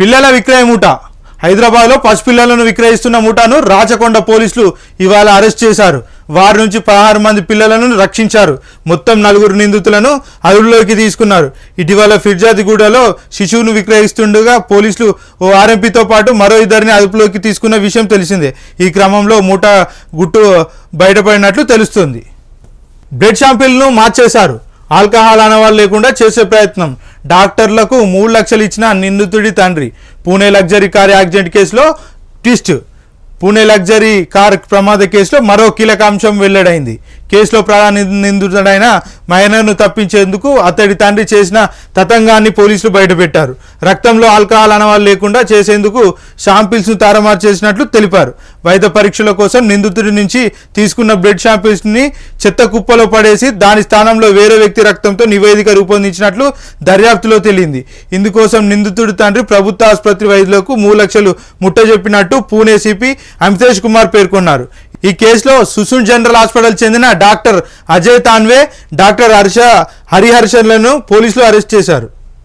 పిల్లల విక్రయ మూట. హైదరాబాద్లో పసిపిల్లలను విక్రయిస్తున్న మూటను రాచకొండ పోలీసులు ఇవాళ అరెస్ట్ చేశారు. వారి నుంచి పదహారు మంది పిల్లలను రక్షించారు. మొత్తం నలుగురు నిందితులను అదుపులోకి తీసుకున్నారు. ఇటీవల ఫిర్జాదిగూడలో శిశువును విక్రయిస్తుండగా పోలీసులు ఓ ఆర్ఎంపీతో పాటు మరో ఇద్దరిని అదుపులోకి తీసుకున్న విషయం తెలిసిందే. ఈ క్రమంలో మూట గుట్టు బయటపడినట్లు తెలుస్తుంది. బ్లడ్ శాంపిల్ను మార్చేశారు. ఆల్కహాల్ అనవాళ్ళు లేకుండా చేసే ప్రయత్నం. డాక్టర్లకు మూడు లక్షలు ఇచ్చిన నిందితుడి తండ్రి. పూణే లగ్జరీ కార్ యాక్సిడెంట్ కేసులో ట్విస్ట్. పూణే లగ్జరీ కార్ ప్రమాద కేసులో మరో కీలక అంశం వెల్లడైంది. కేసులో ప్రధాన నిందితుడైన మైనర్ను తప్పించేందుకు అతడి తండ్రి చేసిన తతంగాన్ని పోలీసులు బయటపెట్టారు. రక్తంలో ఆల్కహాల్ అనవాళ్ళు లేకుండా చేసేందుకు షాంపిల్స్ను తారమారు చేసినట్లు తెలిపారు. వైద్య పరీక్షల కోసం నిందితుడి నుంచి తీసుకున్న బ్లడ్ షాంపిల్స్ని చెత్త కుప్పలో పడేసి దాని స్థానంలో వేరే వ్యక్తి రక్తంతో నివేదిక రూపొందించినట్లు దర్యాప్తులో తేలింది. ఇందుకోసం నిందితుడి తండ్రి ప్రభుత్వ ఆసుపత్రి వైద్యులకు మూడు లక్షలు ముట్టజెప్పినట్టు పూణే సిపి అమితేష్ కుమార్ పేర్కొన్నారు. ఈ కేసులో సుసున్ జనరల్ హాస్పిటల్ చెందిన డాక్టర్ అజయ్ తాన్వే డాక్టర్ హర్ష హరిహర్షన్లను పోలీసులు అరెస్ట్ చేశారు.